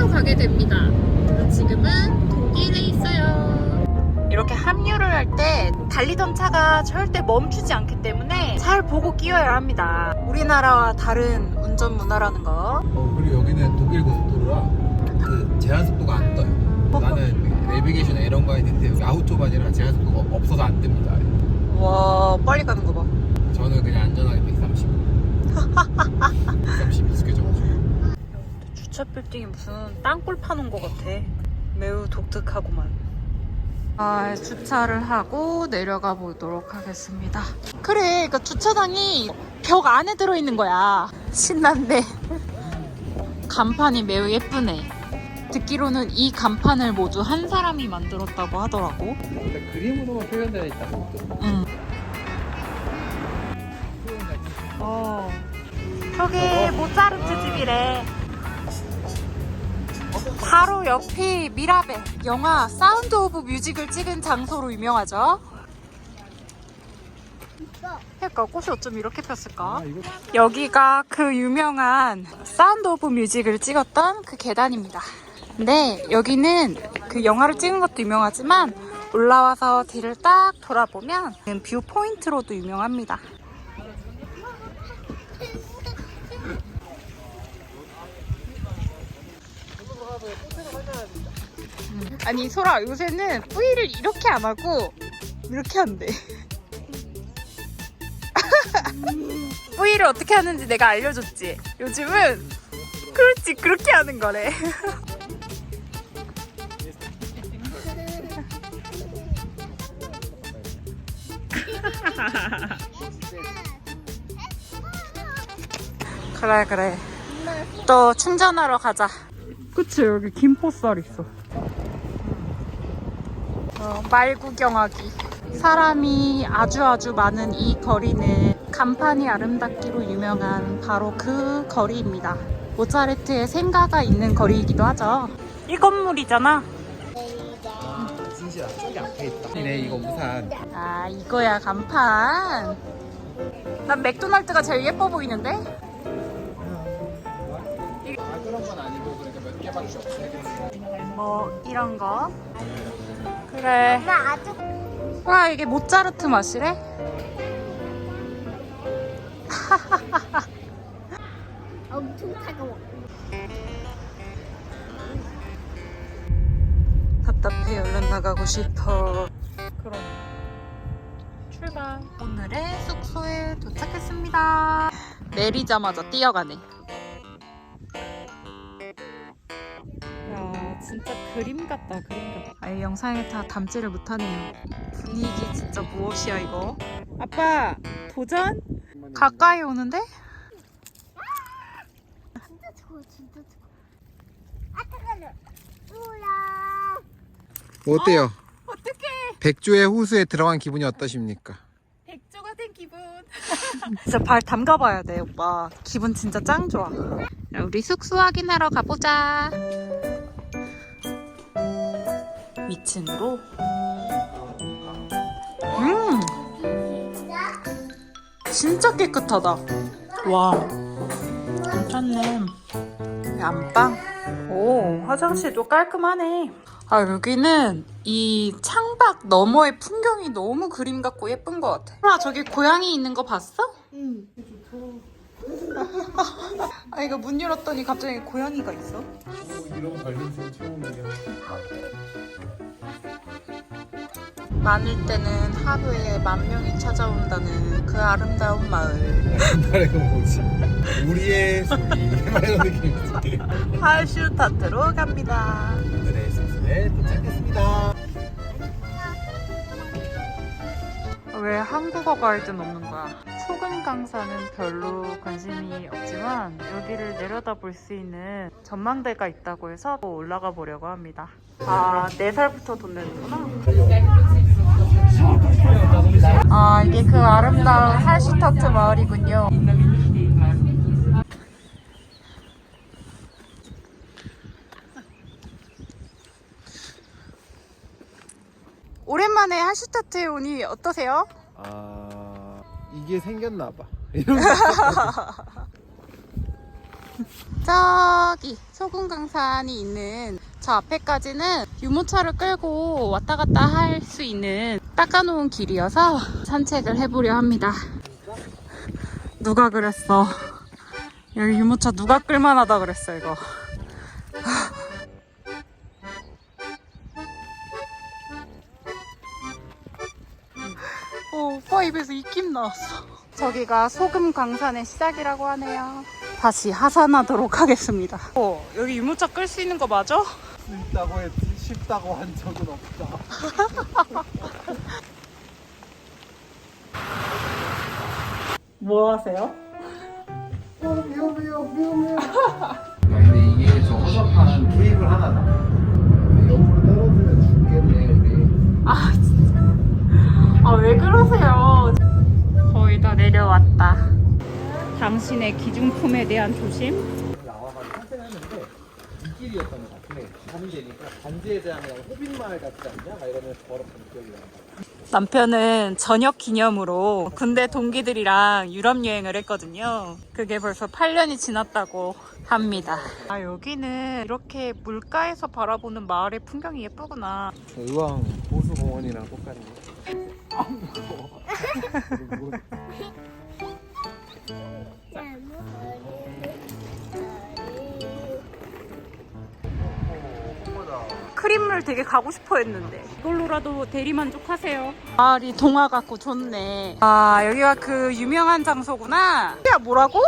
해서 가게 됩니다. 지금은 독일에 있어요. 이렇게 합류를 할 때 달리던 차가 절대 멈추지 않기 때문에 잘 보고 끼워야 합니다. 우리나라와 다른 운전 문화라는 거. 어, 그리고 여기는 독일 고속도로라 그 제한 속도가 안 떠요. 나는 내비게이션 이런 거 했는데 여기 아우토반이라 제한 속도가 없어서 안 뜹니다. 와 빨리 가는 거 봐. 저는 그냥 안전하게 130. 130 익숙해져가지고. 주차 빌딩이 무슨 땅굴 파는 것 같아. 매우 독특하구만. 아, 주차를 하고 내려가 보도록 하겠습니다. 그래, 그 주차장이 벽 안에 들어있는 거야. 신난데. 간판이 매우 예쁘네. 듣기로는 이 간판을 모두 한 사람이 만들었다고 하더라고. 근데 그림으로만 표현되어 있다고. 응. 어. 저기 모차르트 집이래. 바로 옆이 미라베 영화 사운드 오브 뮤직을 찍은 장소로 유명하죠. 그러니까 꽃이 어쩜 이렇게 폈을까? 이거 여기가 그 유명한 사운드 오브 뮤직을 찍었던 그 계단입니다. 근데 여기는 그 영화를 찍은 것도 유명하지만 올라와서 뒤를 딱 돌아보면 뷰 포인트로도 유명합니다. 아니 소라 요새는 뿌이를 이렇게 안 하고 이렇게 한대. 뿌이를 어떻게 하는지 내가 알려줬지. 요즘은 그렇지 그렇게 하는 거래. 그래 그래. 또 충전하러 가자. 그치 여기 김포쌀 있어. 어, 말 구경하기. 사람이 아주 아주 많은 이 거리는 간판이 아름답기로 유명한 바로 그 거리입니다. 모차르트의 생가가 있는 거리이기도 하죠. 이 건물이잖아. 진짜 저기 앞에 있다. 네 이거 우산. 아 이거야 간판. 난 맥도날드가 제일 예뻐 보이는데? 아 그런 건 아니고 뭐 이런 거. 그래. 와 이게 모차르트 맛이래? 엄청 차가워. 답답해 얼른 나가고 싶어. 그럼 출발. 오늘의 숙소에 도착했습니다. 내리자마자 뛰어가네. 진짜 그림 같다 그림 같다. 아예 영상에 다 담지를 못하네요. 분위기 진짜 무엇이야 이거? 아빠 도전? 가까이 오는데? 진짜 차가워, 진짜 차가워. 아, 차가워. 우라. 어때요? 어떡해 백조의 호수에 들어간 기분이 어떠십니까? 백조가 된 기분. 진짜 발 담가 봐야 돼, 오빠. 기분 진짜 짱 좋아. 자, 우리 숙소 확인하러 가보자. 위층으로. 음, 진짜 깨끗하다. 와, 괜찮네. 안방. 오, 화장실도 깔끔하네. 아, 여기는 이 창밖 너머의 풍경이 너무 그림 같고 예쁜 것 같아. 아, 저기 고양이 있는 거 봤어? 응. 아, 이거 문 열었더니 갑자기 고양이가 있어. 이런 관련성 처음 보게. 많을 때는 하루에 만 명이 찾아온다는 그 아름다운 마을. 나래가 뭐지? 우리의 소리 막 이런 느낌이지. 하슈타트로 갑니다. 오늘의 숙소에 도착했습니다. 왜 한국어 가이드는 없는 거야? 소금 강사는 별로 관심이 없지만 여기를 내려다 볼 수 있는 전망대가 있다고 해서 올라가 보려고 합니다. 아, 4살부터 돈 내는구나. 아, 이게 그 아름다운 할슈타트 마을이군요. 오랜만에 할슈타트에 오니 어떠세요? 아 이게 생겼나 봐. 저기 소금 강산이 있는 저 앞에까지는 유모차를 끌고 왔다 갔다 할 수 있는 닦아놓은 길이어서 산책을 해보려 합니다. 누가 그랬어? 여기 유모차 누가 끌만하다 그랬어 이거. 어, 오빠 입에서 입김 나왔어. 저기가 소금 광산의 시작이라고 하네요. 다시 하산하도록 하겠습니다. 어, 여기 유모차 끌 수 있는 거 맞아? 있다고 했지 쉽다고 한 적은 없다. 뭐 하세요? 근데 이게 저 허접한 케이블 하나다. 옆으로 떨어지면 죽겠네 우리. 아. 아 왜 그러세요? 거의 다 내려왔다. 당신의 기중품에 대한 조심. 나와가지고 산책하는데 이 길이었던 것 같아. 가는 데니까 반지의 제왕이랑 호빈마을 같지 않냐? 막 이러면서 걸었던 기억이 난다. 남편은 저녁 기념으로 군대 동기들이랑 유럽 여행을 했거든요. 그게 벌써 8년이 지났다고 합니다. 아, 여기는 이렇게 물가에서 바라보는 마을의 풍경이 예쁘구나. 의왕 호수공원이랑 똑같네. 크림물 되게 가고 싶어 했는데 이걸로라도 대리 만족하세요. 마을이 동화 같고 좋네. 아, 여기가 그 유명한 장소구나. 야, 뭐라고?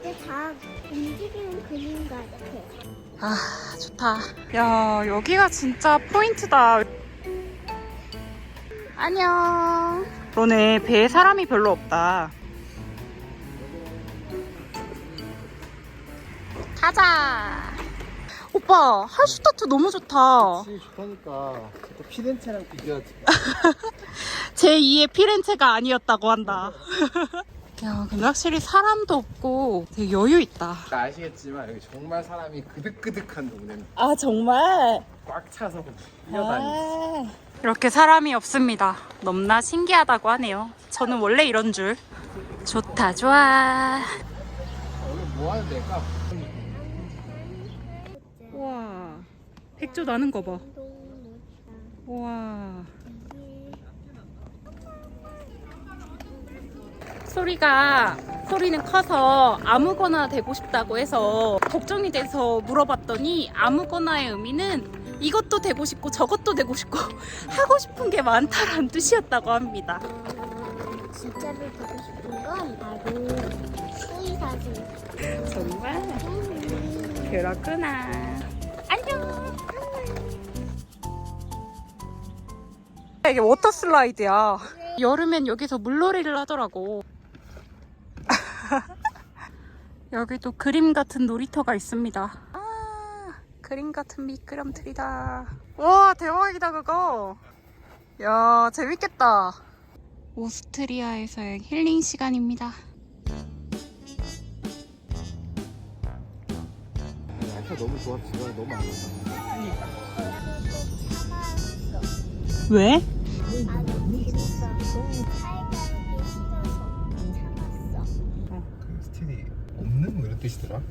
이게 다 움직이는 그림 같아. 아 좋다 야 여기가 진짜 포인트다 안녕. 그러네 배에 사람이 별로 없다. 가자. 오빠 할슈타트 너무 좋다. 그치 좋다니까. 또 피렌체랑 비교하지. 제2의 피렌체가 아니었다고 한다. 야 근데 확실히 사람도 없고 되게 여유 있다. 아시겠지만 여기 정말 사람이 그득그득한 동네는 아 정말? 꽉 차서 뛰어다니. 아, 이렇게 사람이 없습니다. 넘나 신기하다고 하네요. 저는 원래 이런 줄. 좋다, 좋아. 뭐 하는 데일까? 우와, 백조 나는 거 봐. 우와. 소리가 소리는 커서 아무거나 되고 싶다고 해서 걱정이 돼서 물어봤더니 아무거나의 의미는 이것도 되고 싶고 저것도 되고 싶고 하고 싶은 게 많다라는 뜻이었다고 합니다. 어, 진짜로 보고 싶은 건 바로 수의사진. 정말 음. 그렇구나. 안녕. 이게 워터 슬라이드야. 여름엔 여기서 물놀이를 하더라고. 여기도 그림 같은 놀이터가 있습니다. 아, 그림 같은 미끄럼틀이다. 와, 대박이다, 그거. 야, 재밌겠다. 오스트리아에서의 힐링 시간입니다. 날씨가 너무 좋아서 지금 너무 안 좋다. 왜? 그 스틸이 없는 뭐 이런 뜻이더라.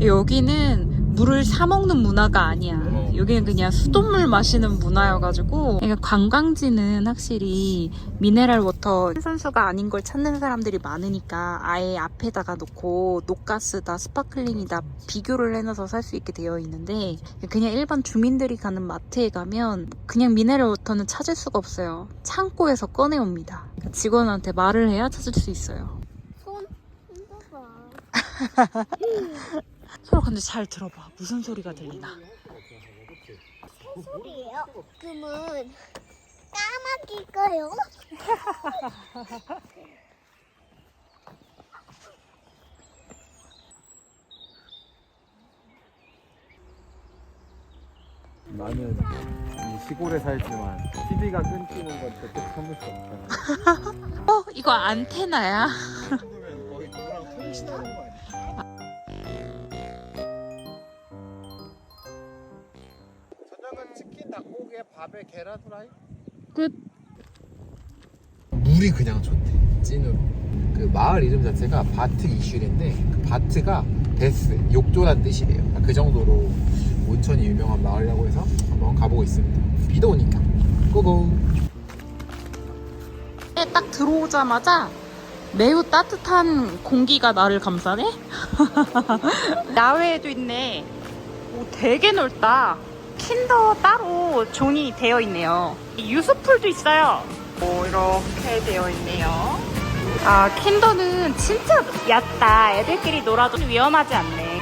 여기는 물을 사 먹는 문화가 아니야. 어. 여기는 그냥 수돗물 마시는 문화여가지고 그러니까 관광지는 확실히 미네랄 워터 탄산수가 아닌 걸 찾는 사람들이 많으니까 아예 앞에다가 놓고 녹가스다 스파클링이다 비교를 해놔서 살 수 있게 되어 있는데 그냥 일반 주민들이 가는 마트에 가면 그냥 미네랄 워터는 찾을 수가 없어요. 창고에서 꺼내옵니다. 그러니까 직원한테 말을 해야 찾을 수 있어요. 손 흔들어. 서로 근데 잘 들어봐. 무슨 소리가 들리나? 소리예요. 그러면 까마귀일까요? 나는 이 시골에 살지만 TV가 끊기는 건 절대 참을 수 없잖아. 어, 이거 안테나야? 거의 누구랑 통신하는 거 아니야? 밥에 계란 후라이? 끝. 물이 그냥 좋대 찐으로 그 마을 이름 자체가 바트 이슈인데 그 바트가 베스 욕조란 뜻이래요. 그 정도로 온천이 유명한 마을이라고 해서 한번 가보고 있습니다. 비도 오니까 고고. 딱 들어오자마자 매우 따뜻한 공기가 나를 감싸네? 야외에도 있네. 오, 되게 넓다. 킨더 따로 존이 되어 있네요. 유수풀도 있어요. 오, 이렇게 되어 있네요. 아, 킨더는 진짜 얕다. 애들끼리 놀아도 위험하지 않네.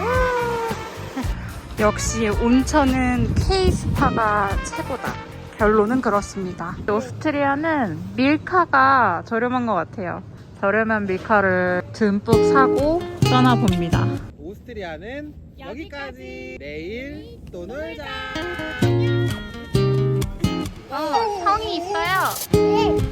음. 역시 온천은 K스파가 최고다. 결론은 그렇습니다. 오스트리아는 밀카가 저렴한 것 같아요. 저렴한 밀카를 듬뿍 사고 떠나봅니다. 오스트리아는 여기까지. 내일 또 놀자. 어, 성이 있어요.